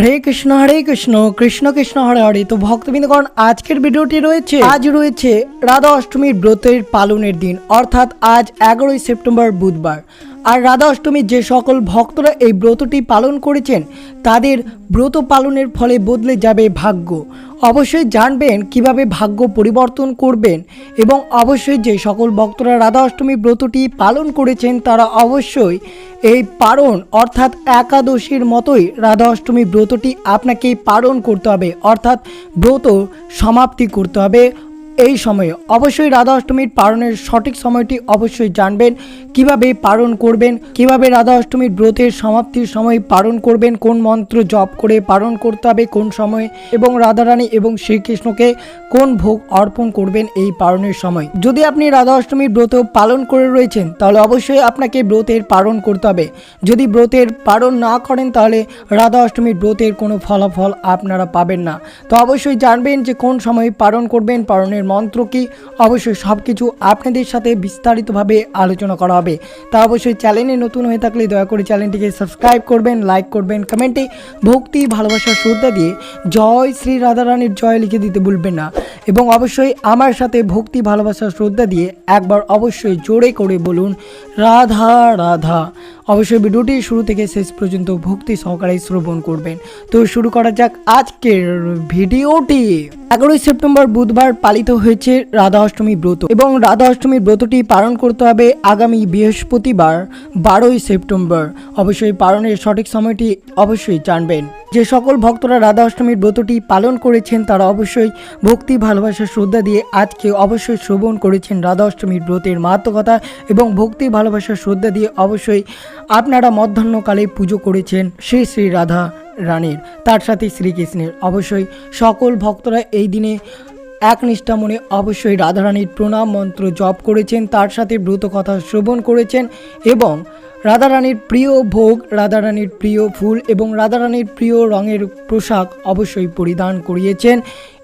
হরে কৃষ্ণ হরে কৃষ্ণ কৃষ্ণ কৃষ্ণ, হরে হরে। তো ভক্তবৃন্দগণ, আজকের ভিডিওটি রয়েছে, আজ রয়েছে রাধা অষ্টমীর ব্রতের পালনের দিন, অর্থাৎ আজ এগারোই সেপ্টেম্বর বুধবার। আর রাধা অষ্টমীর যে সকল ভক্তরা এই ব্রতটি পালন করেছেন, তাদের ব্রত পালনের ফলে বদলে যাবে ভাগ্য। অবশ্যই জানবেন কীভাবে ভাগ্য পরিবর্তন করবেন এবং অবশ্যই যে সকল ভক্তরা রাধা অষ্টমী ব্রতটি পালন করেছেন তারা অবশ্যই এই পারণ অর্থাৎ একাদশীর মতোই রাধা অষ্টমী ব্রতটি আপনাকে পালন করতে হবে। অর্থাৎ ব্রত সমাপ্তি করতে হবে। এই সময়ে। অবশ্যই রাধা অষ্টমীর পালনের সঠিক সময়টি অবশ্যই জানবেন। কীভাবে পালন করবেন, কীভাবে রাধা অষ্টমীর ব্রতের সমাপ্তির সময় পালন করবেন, কোন মন্ত্র জপ করে পালন করতে হবে, কোন সময়ে, এবং রাধারানী এবং শ্রীকৃষ্ণকে কোন ভোগ অর্পণ করবেন এই পালনের সময়। যদি আপনি রাধা অষ্টমীর ব্রত পালন করে রয়েছেন, তাহলে অবশ্যই আপনাকে ব্রতের পালন করতে হবে। যদি ব্রতের পালন না করেন, তাহলে রাধা অষ্টমীর ব্রতের কোনো ফলাফল আপনারা পাবেন না। তো অবশ্যই জানবেন যে কোন সময় পালন করবেন, পালনের মন্ত্র কি? অবশ্যই সব কিছু আপনাদের সাথে বিস্তারিতভাবে আলোচনা করা হবে। তা অবশ্যই চ্যানেলে নতুন হয়ে থাকলে দয়া করে চ্যানেলটিকে সাবস্ক্রাইব করবেন, লাইক করবেন, কমেন্টে ভক্তি, ভালোবাসা, শ্রদ্ধা দিয়ে জয় শ্রী রাধারানীর জয় লিখে দিতে ভুলবেন না। এবং অবশ্যই আমার সাথে ভক্তি, ভালোবাসা, শ্রদ্ধা দিয়ে একবার অবশ্যই জোরে করে বলুন, রাধা রাধা। অবশ্যই ভিডিওটি শুরু থেকে শেষ পর্যন্ত ভক্তি সহকারে শ্রবণ করবেন। তো শুরু করা যাক আজকের ভিডিওটি। এগারোই সেপ্টেম্বর বুধবার পালিত হয়েছে রাধা অষ্টমী ব্রত। এবং রাধা অষ্টমীর ব্রতটি পালন করতে হবে আগামী বৃহস্পতিবার, বারোই সেপ্টেম্বর। অবশ্যই পালনের সঠিক সময়টি অবশ্যই জানবেন। যে সকল ভক্তরা রাধা অষ্টমীর ব্রতটি পালন করেছেন, তারা অবশ্যই ভক্তি, ভালোবাসা, শ্রদ্ধা দিয়ে আজকে অবশ্যই শ্রবণ করেছেন রাধা অষ্টমীর ব্রতের মাহাত্মকতা এবং ভক্তি, ভালোবাসা, শ্রদ্ধা দিয়ে অবশ্যই আপনারা মধ্যাহ্নকালে পুজো করেছেন শ্রী শ্রী রাধা রানীর। তার সাথে শ্রীকৃষ্ণের। অবশ্যই সকল ভক্তরা এই দিনে একনিষ্ঠা মনে অবশ্যই রাধারানীর প্রণাম মন্ত্র জপ করেছেন, তার সাথে ব্রত কথা শ্রবণ করেছেন এবং রাধারানীর প্রিয় ভোগ, রাধারানীর প্রিয় ফুল এবং রাধারানীর প্রিয় রঙের পোশাক অবশ্যই পরিধান করিয়েছেন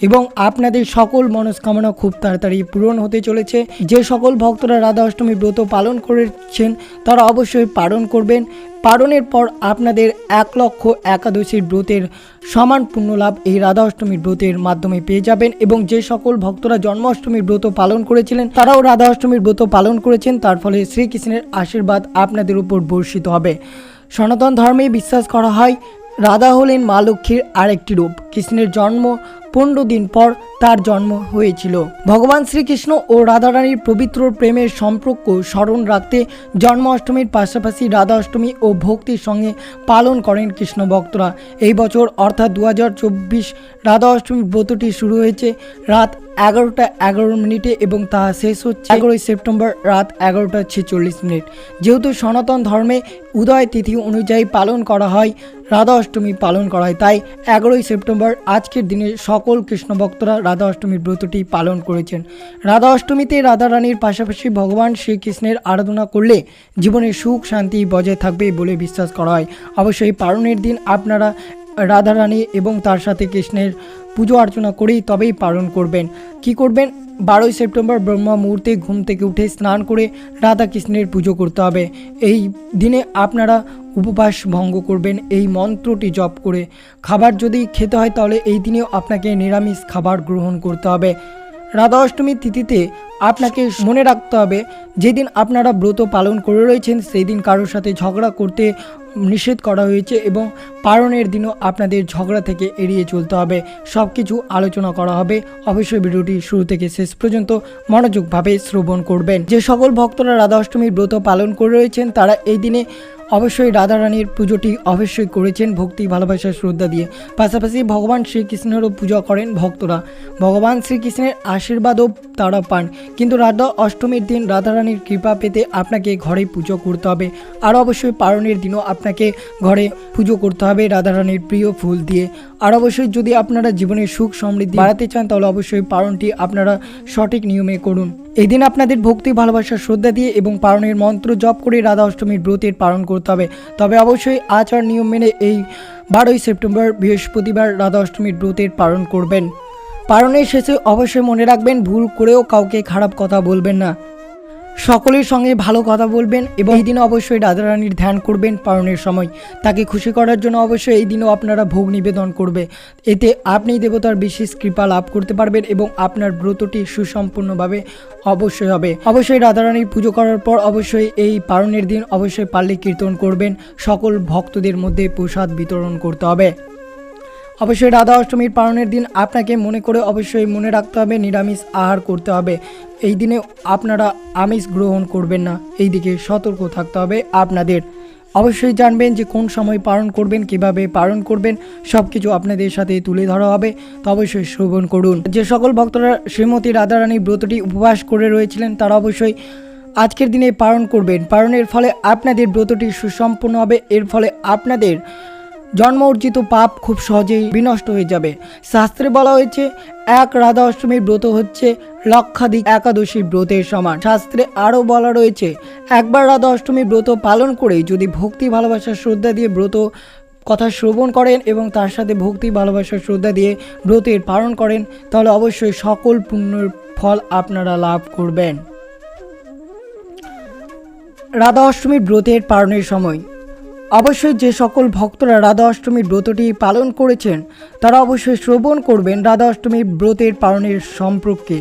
এবং আপনাদের সকল মনস্কামনা খুব তাড়াতাড়ি পূরণ হতে চলেছে। যে সকল ভক্তরা রাধা অষ্টমী ব্রত পালন করেছেন, তারা অবশ্যই পালন করবেন। পালনের পর আপনাদের এক লক্ষ একাদশীর ব্রতের সমান পুণ্যলাভ এই রাধা অষ্টমীর ব্রতের মাধ্যমে পেয়ে যাবেন এবং যে সকল ভক্তরা জন্মাষ্টমীর ব্রত পালন করেছিলেন, তারাও রাধা অষ্টমীর ব্রত পালন করেছেন। তার ফলে শ্রীকৃষ্ণের আশীর্বাদ আপনাদের উপর বর্ষিত হবে। সনাতন ধর্মে বিশ্বাস করা হয়, রাধা হলেন মা লক্ষ্মীর আরেকটি রূপ। কৃষ্ণের জন্ম পনেরো দিন পর তার জন্ম হয়েছিল। ভগবান শ্রীকৃষ্ণ ও রাধারানীর পবিত্র প্রেমের সম্পর্ক স্মরণ রাখতে জন্মাষ্টমীর পাশাপাশি রাধা অষ্টমী ও ভক্তির সঙ্গে পালন করেন কৃষ্ণ ভক্তরা। এই বছর অর্থাৎ দু হাজার চব্বিশ রাধা অষ্টমীর ব্রতটি শুরু হয়েছে রাত এগারোটা এগারো মিনিটে এবং তা শেষ হচ্ছে এগারোই সেপ্টেম্বর রাত এগারোটা ছেচল্লিশ মিনিট। যেহেতু সনাতন ধর্মে উদয় তিথি অনুযায়ী পালন করা হয় রাধা অষ্টমী পালন করা হয়, তাই এগারোই সেপ্টেম্বর আজকের দিনে সকল কৃষ্ণ ভক্তরা রাধা অষ্টমীর ব্রতটি পালন করেছেন। রাধা অষ্টমীতে রাধা রানীর পাশাপাশি ভগবান শ্রীকৃষ্ণের আরাধনা করলে জীবনে সুখ, শান্তি বজায় থাকবে বলে বিশ্বাস করা হয়। অবশ্যই পালনের দিন আপনারা রাধা রানী এবং তার সাথে কৃষ্ণের পুজো অর্চনা করেই তবেই পালন করবেন। কি করবেন? বারোই সেপ্টেম্বর ব্রহ্মা মুহূর্তে ঘুম থেকে উঠে স্নান করে রাধা কৃষ্ণের পুজো করতে হবে। এই দিনে আপনারা উপবাস ভঙ্গ করবেন, এই মন্ত্রটি জপ করে। খাবার যদি খেতে হয় তাহলে এই দিনেও আপনাকে নিরামিষ খাবার গ্রহণ করতে হবে। রাধা অষ্টমীর তিথিতে আপনাকে মনে রাখতে হবে, যেদিন আপনারা ব্রত পালন করে রয়েছেন সেই দিন কারোর সাথে ঝগড়া করতে নিষেধ করা হয়েছে এবং পালনের দিনও আপনাদের ঝগড়া থেকে এড়িয়ে চলতে হবে। সব কিছু আলোচনা করা হবে। অবশ্যই ভিডিওটি শুরু থেকে শেষ পর্যন্ত মনোযোগভাবে শ্রবণ করবেন। যে সকল ভক্তরা রাধা অষ্টমীর ব্রত পালন করে রয়েছেন, তারা এই দিনে অবশ্যই রাধারানীর পুজোটি অবশ্যই করেছেন, ভক্তি, ভালোবাসা, শ্রদ্ধা দিয়ে। পাশাপাশি ভগবান শ্রীকৃষ্ণেরও পূজা করেন ভক্তরা। ভগবান শ্রীকৃষ্ণের আশীর্বাদও তারা পান। কিন্তু রাধা অষ্টমীর দিন রাধারানীর কৃপা পেতে আপনাকে ঘরে পুজো করতে হবে। আর অবশ্যই পারণের দিনও আপনাকে ঘরে পুজো করতে হবে রাধারানীর প্রিয় ফুল দিয়ে। আর অবশ্যই যদি আপনারা জীবনের সুখ সমৃদ্ধি বাড়াতে চান, তাহলে অবশ্যই পারণটি আপনারা সঠিক নিয়মে করুন। এই দিন আপনাদের ভক্তি, ভালোবাসা, শ্রদ্ধা দিয়ে এবং পারণের মন্ত্র জপ করে রাধা অষ্টমীর ব্রতের পালন করতে হবে তবে অবশ্যই আচার নিয়ম মেনে এই বারোই সেপ্টেম্বর বৃহস্পতিবার রাধা অষ্টমীর ব্রতের পালন করবেন। পালনের শেষে অবশ্যই মনে রাখবেন, ভুল করেও কাউকে খারাপ কথা বলবেন না। সকলের সঙ্গে ভালো কথা বলবেন এবং এই দিনে অবশ্যই রাধারানীর ধ্যান করবেন পালনের সময়। তাকে খুশি করার জন্য অবশ্যই এই দিনও আপনারা ভোগ নিবেদন করবে। এতে আপনি দেবতার বিশেষ কৃপা লাভ করতে পারবেন এবং আপনার ব্রতটি সুসম্পূর্ণভাবে অবশ্যই হবে। অবশ্যই রাধারানীর পুজো করার পর অবশ্যই এই পালনের দিন অবশ্যই পাল্লি কীর্তন করবেন। সকল ভক্তদের মধ্যে প্রসাদ বিতরণ করতে হবে। অবশ্যই রাধা অষ্টমীর পালনের দিন আপনাকে মনে করে অবশ্যই মনে রাখতে হবে, নিরামিষ আহার করতে হবে। এই দিনে আপনারা আমিষ গ্রহণ করবেন না, এই দিকে সতর্ক থাকতে হবে আপনাদের। অবশ্যই জানবেন যে কোন সময় পালন করবেন, কীভাবে পালন করবেন সব কিছু আপনাদের সাথে তুলে ধরা হবে, তো অবশ্যই শ্রবণ করুন। যে সকল ভক্তরা শ্রীমতী রাধারানী ব্রতটি উপবাস করে রয়েছিলেন, তারা অবশ্যই আজকের দিনে পালন করবেন। পালনের ফলে আপনাদের ব্রতটি সুসম্পন্ন হবে, এর ফলে আপনাদের জন্ম অর্জিত পাপ খুব সহজেই বিনষ্ট হয়ে যাবে। শাস্ত্রে বলা হয়েছে, এক রাধা অষ্টমীর ব্রত হচ্ছে লক্ষাধিক একাদশীর ব্রতের সমান। শাস্ত্রে আরও বলা রয়েছে, একবার রাধা অষ্টমীর ব্রত পালন করে যদি ভক্তি ভালোবাসা শ্রদ্ধা দিয়ে ব্রত কথা শ্রবণ করেন এবং তার সাথে ভক্তি ভালোবাসা শ্রদ্ধা দিয়ে ব্রতের পালন করেন, তাহলে অবশ্যই সকল পুণ্যের ফল আপনারা লাভ করবেন। রাধা অষ্টমীর ব্রতের পালনের সময় অবশ্যই যে সকল ভক্তরা রাধা অষ্টমীর ব্রতটি পালন করেছেন, তারা অবশ্যই শ্রবণ করবেন রাধা অষ্টমীর ব্রতের পালনের সম্পর্কে।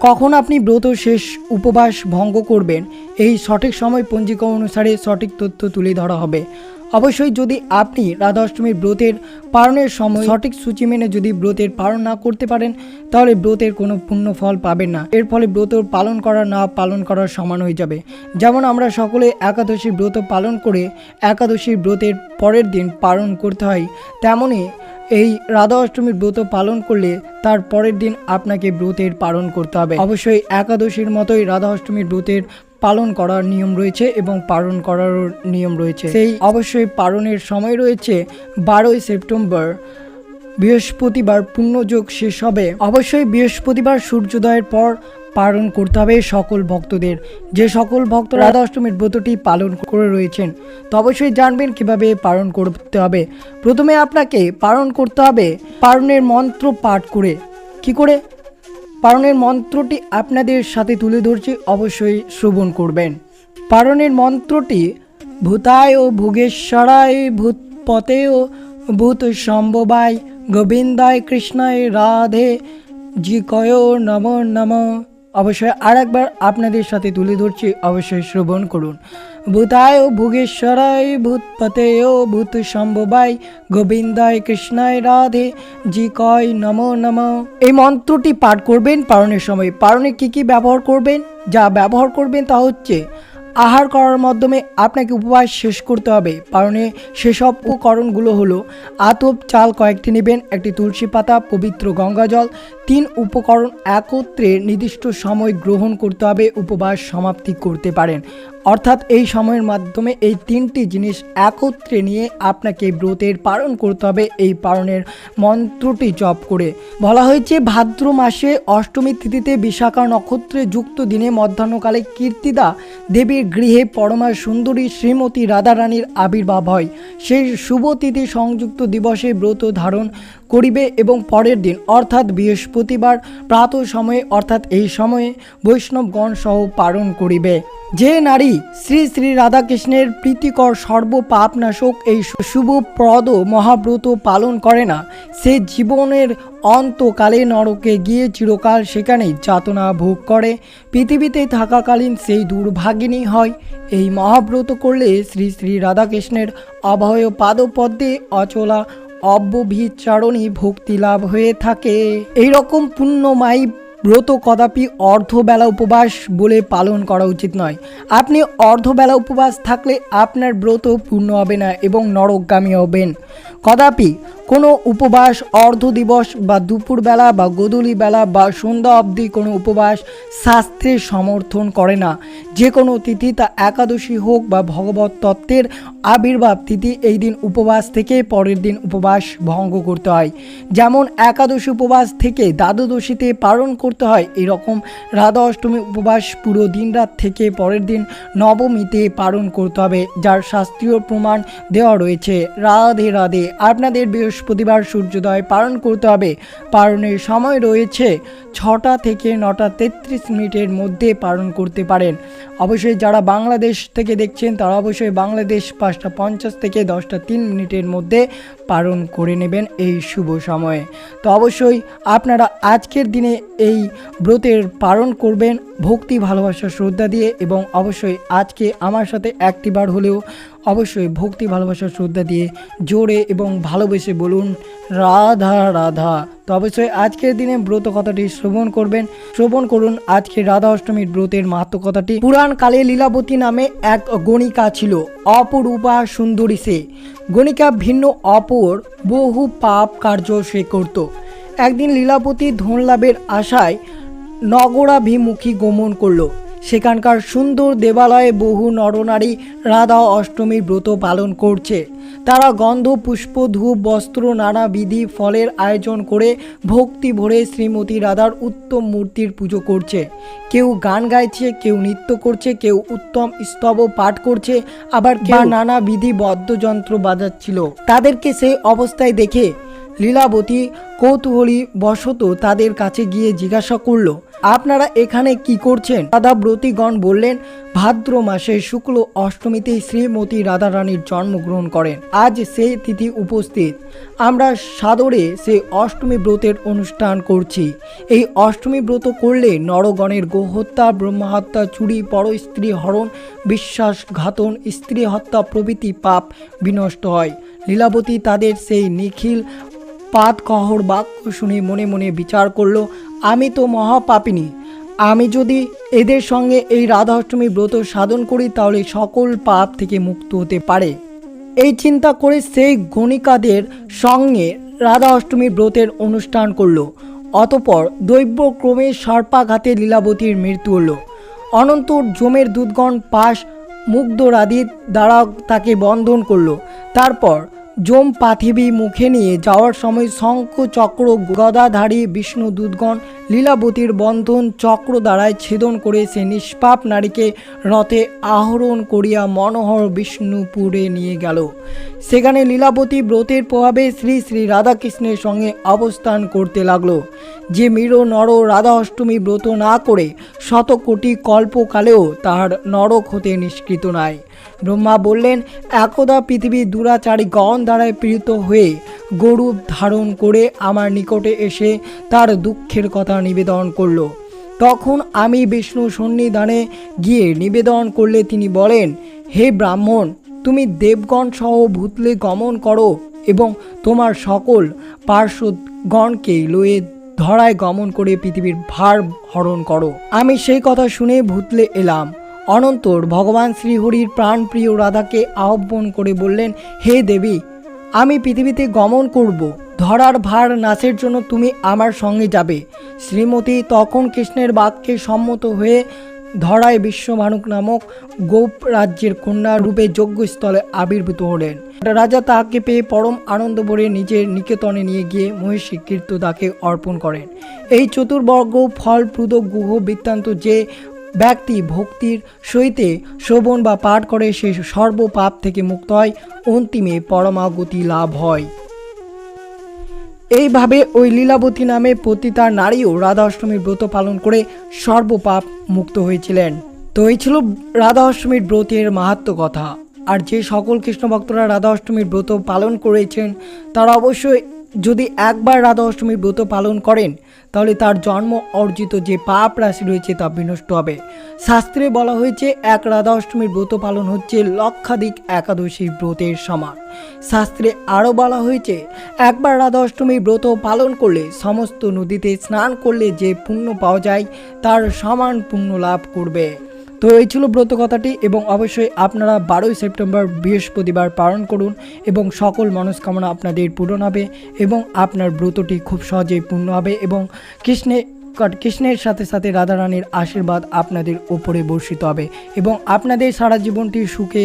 কখন আপনি ব্রত শেষ উপবাস ভঙ্গ করবেন, এই সঠিক সময় পঞ্জিকা অনুসারে সঠিক তথ্য তুলে ধরা হবে। অবশ্যই যদি আপনি রাধা অষ্টমীর ব্রতের পালনের সময় সঠিক সূচি মেনে যদি ব্রতের পালন না করতে পারেন, তাহলে ব্রতের কোনো পূর্ণ ফল পাবেন না। এর ফলে ব্রত পালন করা না পালন করার সমান হয়ে যাবে। যেমন আমরা সকলে একাদশী ব্রত পালন করে একাদশীর ব্রতের পরের দিন পালন করতে হয় তেমনই এই রাধা অষ্টমীর ব্রত পালন করলে তার পরের দিন আপনাকে ব্রতের পালন করতে হবে। অবশ্যই একাদশীর মতোই রাধা অষ্টমীর ব্রতের পালন করার নিয়ম রয়েছে এবং পালন করারও নিয়ম রয়েছে। সেই অবশ্যই পালনের সময় রয়েছে বারোই সেপ্টেম্বর। বৃহস্পতিবার পুণ্যযোগ শেষ হবে। অবশ্যই বৃহস্পতিবার সূর্যোদয়ের পর পালন করতে হবে সকল ভক্তদের। যে সকল ভক্ত রাধা অষ্টমীর ব্রতটি পালন করে রয়েছেন, তো অবশ্যই জানবেন কীভাবে পালন করতে হবে। প্রথমে আপনাকে পালন করতে হবে পালনের মন্ত্র পাঠ করে। কি করে? পালনের মন্ত্রটি আপনাদের সাথে তুলে ধরছি, অবশ্যই শ্রবণ করবেন। পারণের মন্ত্রটি, ভূতায় ও ভোগেশ্বরায় ভূতপতে ও ভূত সম্ভবায়, গোবিন্দায় কৃষ্ণায় রাধে জি কয় নম নম। অবশ্যই আর একবার আপনাদের সাথে তুলে ধরছি, অবশ্যই শ্রবণ করুন। ভূতায় ভোগেশ্বরায় ভূতপতে ও ভূত সম্ভবাই গোবিন্দায়, কৃষ্ণায় রাধে, জি কয় নম নম। এই মন্ত্রটি পাঠ করবেন পারণের সময়। পারণে কি কি ব্যবহার করবেন? যা ব্যবহার করবেন তা হচ্ছে আহার করার মাধ্যমে আপনাকে উপবাস শেষ করতে হবে। কারণে সেসব উপকরণগুলো হলো আতপ চাল কয়েকটি নেবেন, একটি তুলসী পাতা, পবিত্র গঙ্গা জল, তিন উপকরণ একত্রে নির্দিষ্ট সময় গ্রহণ করতে হবে, উপবাস সমাপ্তি করতে পারেন। অর্থাৎ এই সময়ের মাধ্যমে এই তিনটি জিনিস একত্রে নিয়ে আপনাকে ব্রতের পালন করতে হবে, এই পালনের মন্ত্রটি জপ করে। বলা হয়েছে, ভাদ্র মাসে অষ্টমী তিথিতে বিশাখা নক্ষত্রে যুক্ত দিনে মধ্যাহ্নকালে কীর্তিদা দেবীর গৃহে পরমা সুন্দরী শ্রীমতী রাধারানীর আবির্ভাব হয়। সেই শুভ তিথি সংযুক্ত দিবসে ব্রত ধারণ করিবে এবং পরের দিন, অর্থাৎ বৃহস্পতিবার প্রাত সময়ে, অর্থাৎ এই সময়ে বৈষ্ণবগণ সহ পালন করিবে। যে নারী শ্রী শ্রী রাধাকৃষ্ণের প্রীতিকর সর্ব পাপনাশক এই শুভপ্রদ মহাব্রত পালন করে না, সে জীবনের অন্তকালে নরকে গিয়ে চিরকাল সেখানেই যাতনা ভোগ করে। পৃথিবীতে থাকাকালীন সেই দুর্ভাগিনী হয়। এই মহাব্রত করলে শ্রী শ্রী রাধাকৃষ্ণের অভয় পাদপদ্মে অচলা অব্যভিচারণী ভক্তি লাভ হয়ে থাকে। এইরকম রকম ব্রত কদাপি অর্ধবেলা উপবাস বলে পালন করা উচিত নয়। আপনি অর্ধবেলা উপবাস থাকলে আপনার ব্রত পূর্ণ হবে না এবং নরকগামী হবেন। কদাপি কোনো উপবাস, অর্ধ দিবস বা দুপুরবেলা বা গোধূলি বেলা বা সন্ধ্যা অবধি কোনো উপবাস শাস্ত্রে সমর্থন করে না। যে কোনো তিথি তা একাদশী হোক বা ভগবত তত্ত্বের আবির্ভাব তিথি এই দিন উপবাস থেকে পরের দিন উপবাস ভঙ্গ করতে হয়। যেমন একাদশী উপবাস থেকে দ্বাদশীতে পালন করতে হয়, এরকম রাধা অষ্টমী উপবাস পুরো দিন রাত থেকে পরের দিন নবমীতে পালন করতে হবে, যার শাস্ত্রীয় প্রমাণ দেওয়া রয়েছে। রাধে রাধে আপনাদের বৃহস্পতিবার সূর্যোদয় পালন করতে হবে। পালনের সময় রয়েছে ছটা থেকে নটা তেত্রিশ মিনিটের মধ্যে পালন করতে পারেন। অবশ্যই যারা বাংলাদেশ থেকে দেখছেন, তারা অবশ্যই বাংলাদেশ পাঁচটা পঞ্চাশ থেকে দশটা তিন মিনিটের মধ্যে পালন করে নেবেন এই শুভ সময়ে। তো অবশ্যই আপনারা আজকের দিনে এই ব্রতের পালন করবেন। ভক্তি, ভালোবাসা, শ্রদ্ধা দিয়ে এবং অবশ্যই আজকে আমার সাথে একটিবার হলেও অবশ্যই ভক্তি ভালোবাসা শ্রদ্ধা দিয়ে জোরে এবং ভালোবেসে বলুন, রাধা রাধা। তো অবশ্যই আজকের দিনে ব্রত কথাটি শ্রবণ করবেন। শ্রবণ করুন আজকে রাধা অষ্টমীর ব্রতের মাহাত্ম কথাটি। পুরাণ কালে লীলাবতী নামে এক গণিকা ছিল, অপরূপা সুন্দরী সে। গণিকা ভিন্ন, অপর, বহু পাপ কার্য সে করত। একদিন লীলাবতী ধন লাভের আশায় নগরাভিমুখী গমন করল। সেখানকার সুন্দর দেবালয়ে বহু নরনারী রাধা অষ্টমীর ব্রত পালন করছে। তারা গন্ধ পুষ্প ধূপ বস্ত্র নানা বিধি ফলের আয়োজন করে ভক্তি ভরে শ্রীমতী রাধার উত্তম মূর্তির পুজো করছে। কেউ গান গাইছে কেউ নৃত্য করছে কেউ উত্তম স্তব পাঠ করছে আবার কেউ নানা বিধি বদ্ধযন্ত্র বাজাচ্ছিল। তাদেরকে সেই অবস্থায় দেখে লীলাবতী কৌতূহলী বশত তাদের কাছে গিয়ে জিজ্ঞাসা করল, আপনারা এখানে কি করছেন? রাধা ব্রতীগণ বললেন, ভাদ্র মাসে শুক্ল অষ্টমীতে শ্রীমতী রাধারানীর জন্মগ্রহণ করেন। আজ সেই তিথি উপস্থিত। আমরা সাদরে সেই অষ্টমী ব্রতের অনুষ্ঠান করছি। এই অষ্টমী ব্রত করলে নরগণের গোহত্যা, ব্রহ্মহত্যা, চুরি পর স্ত্রী হরণ, বিশ্বাসঘাতন, স্ত্রী হত্যা প্রভৃতি পাপ বিনষ্ট হয়। লীলাবতী তাদের সেই নিখিল পাত কহর বাক্য শুনে মনে মনে বিচার করল, আমি তো মহাপাপিনী। আমি যদি এদের সঙ্গে এই রাধা অষ্টমী ব্রত সাধন করি, তাহলে সকল পাপ থেকে মুক্ত হতে পারে। এই চিন্তা করে সেই গণিকাদের সঙ্গে রাধা অষ্টমী ব্রতের অনুষ্ঠান করল। অতপর দৈব্যক্রমে সর্পাঘাতে লীলাবতীর মৃত্যু হল। অনন্তর জমের দুধগণ পাশ মুগ্ধরাদির দ্বারা তাকে বন্ধন করল। তারপর জম পাথিবী মুখে নিয়ে যাওয়ার সময় শঙ্খ চক্র গদাধারী বিষ্ণু দুধগণ লীলাবতীর বন্ধন চক্র দ্বারায় ছেদন করে সে নিষ্পাপ নারীকে রথে আহরণ করিয়া মনোহর বিষ্ণুপুরে নিয়ে গেল। সেখানে লীলাবতী ব্রতের প্রভাবে শ্রী শ্রী রাধাকৃষ্ণের সঙ্গে অবস্থান করতে লাগল। যে মীর নর রাধা অষ্টমী ব্রত না করে শত কোটি কল্পকালেও তাহার নরক হতে নিষ্কৃত নয় ব্রহ্মা বললেন, একদা পৃথিবীর দুরাচারী গণ দ্বারায় পীড়িত হয়ে গরু ধারণ করে আমার নিকটে এসে তার দুঃখের কথা নিবেদন করল। তখন আমি বিষ্ণু সন্নিধানে গিয়ে নিবেদন করলে তিনি বলেন, হে ব্রাহ্মণ, তুমি দেবগণ সহ ভূতলে গমন করো এবং তোমার সকল পার্শ্বগণকে লয়ে ধরায় গমন করে পৃথিবীর ভার হরণ করো। আমি সেই কথা শুনে ভূতলে এলাম। অনন্তর ভগবান শ্রীহরির প্রাণপ্রিয় রাধাকে আহ্বান করে বললেন, হে দেবী, আমি পৃথিবীতে গমন করব। ধরার ভার নাচের জন্য তুমি আমার সঙ্গে যাবে। শ্রীমতী তখন কৃষ্ণের বাক্যে সম্মত হয়ে ধরায় বিশ্বভানুক নামক গোপ রাজ্যের কন্যা রূপে যজ্ঞস্থলে আবির্ভূত হলেন। রাজা তাহাকে পেয়ে পরম আনন্দ ভরে নিজের নিকেতনে নিয়ে গিয়ে মহিষী কীর্ত তাকে অর্পণ করেন। এই চতুর্বর্গ ফলপ্রদ গুহ বৃত্তান্ত যে ব্যক্তি ভক্তির সহিতে শ্রবণ বা পাঠ করে সে সর্বপাপ থেকে মুক্ত হয়, অন্তিমে পরমাগতি লাভ হয়। এইভাবে ওই লীলাবতী নামে পতিতা নারীও রাধা অষ্টমীর ব্রত পালন করে সর্বপাপ মুক্ত হয়েছিলেন। তো এই ছিল রাধা অষ্টমীর ব্রতের মাহাত্ম কথা। আর যে সকল কৃষ্ণ ভক্তরা রাধা অষ্টমীর ব্রত পালন করেছেন, তারা অবশ্যই যদি একবার রাধা অষ্টমীর ব্রত পালন করেন, তাহলে তার জন্ম অর্জিত যে পাপ রাশি রয়েছে তা বিনষ্ট হবে। শাস্ত্রে বলা হয়েছে, এক রাধা অষ্টমীর ব্রত পালন হচ্ছে লক্ষাধিক একাদশী ব্রতের সমান। শাস্ত্রে আরও বলা হয়েছে, একবার রাধা অষ্টমীর ব্রত পালন করলে সমস্ত নদীতে স্নান করলে যে পুণ্য পাওয়া যায়, তার সমান পুণ্য লাভ করবে। তো এই ছিল ব্রত কথাটি এবং অবশ্যই আপনারা বারোই সেপ্টেম্বর বৃহস্পতিবার পালন করুন এবং সকল মনস্কামনা আপনাদের পূরণ হবে এবং আপনার ব্রতটি খুব সহজেই পূর্ণ হবে এবং কৃষ্ণে কৃষ্ণের সাথে সাথে রাধারানীর আশীর্বাদ আপনাদের ওপরে বর্ষিত হবে এবং আপনাদের সারা জীবনটি সুখে